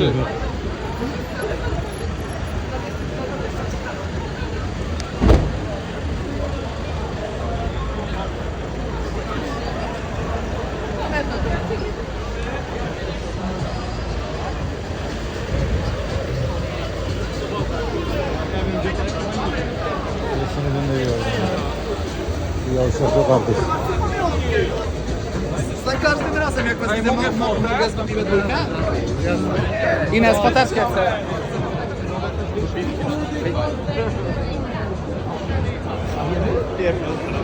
Bir yavşak yok artık każdy razem, jak was nie mogę, mogę z wami we dwójkę? Ines, poteczkę chcę.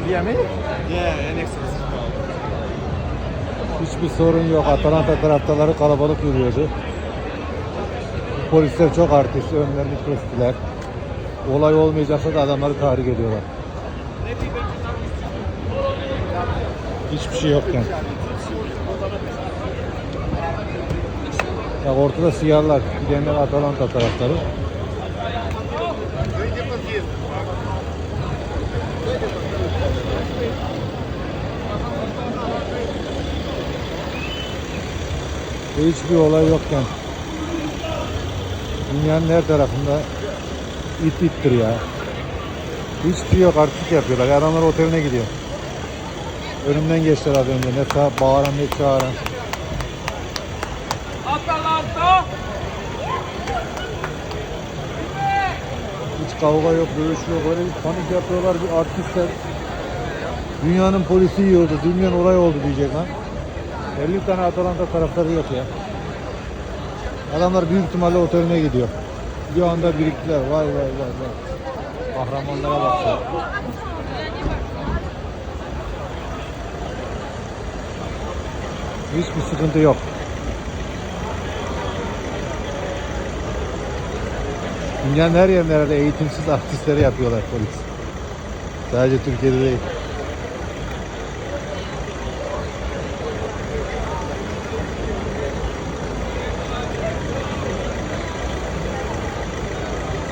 Bijemy? Nie, ja nie. Hiçbir sorun yok. Atalanta taraftarları kalabalık yürüyordu. Polisler çok artist. Önlerini kestiler. Olay olmayacaksa da adamları tahrik ediyorlar. Hiçbir şey yokken. Ya ortada siyahlar. Gidenler Atalanta taraftarı. Hiçbir olay yokken dünyanın her tarafında it ittir ya. Hiçbir şey yok artistik yapıyorlar. Adamlar oteline gidiyor. Önümden geçtiler az önce. Ne bağıran ne çağıran. Atalanta! Hiç kavga yok, dövüş yok. Öyle bir panik yapıyorlar bir artistler. Dünyanın polisi yiyordu. Dünyanın olay oldu diyecek lan. 50 tane Atalanta taraftarı yok ya. Adamlar büyük ihtimalle oteline gidiyor. Bir anda biriktiler. Vay vay vay vay. Kahramanlara bak. ya. Hiçbir sıkıntı yok. Dünyanın her yerinde eğitimsiz artistleri yapıyorlar polis. Sadece Türkiye'de değil.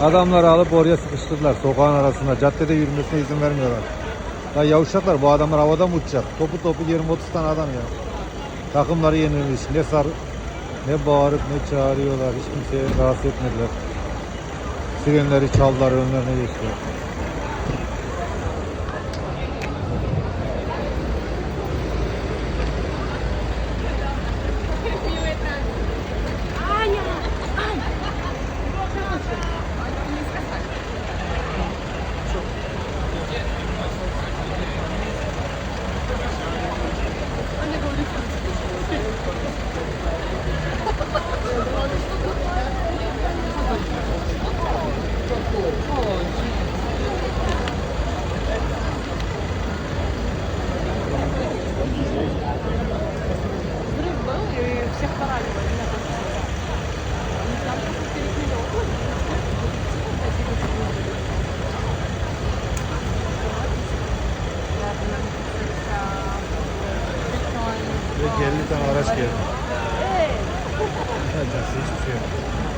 Adamları alıp oraya sıkıştırdılar sokağın arasında. Caddede yürümesine izin vermiyorlar. Ya yavşaklar bu adamlar havada mı uçacak? Topu topu 20-30 tane adam ya. Takımları yenilmiş. Ne sar ne bağırıp ne çağırıyorlar. Hiç kimseye rahatsız etmediler. Sirenleri çaldılar önlerine geçtiler. 50 tane araç geldi. Hiçbir şey yok.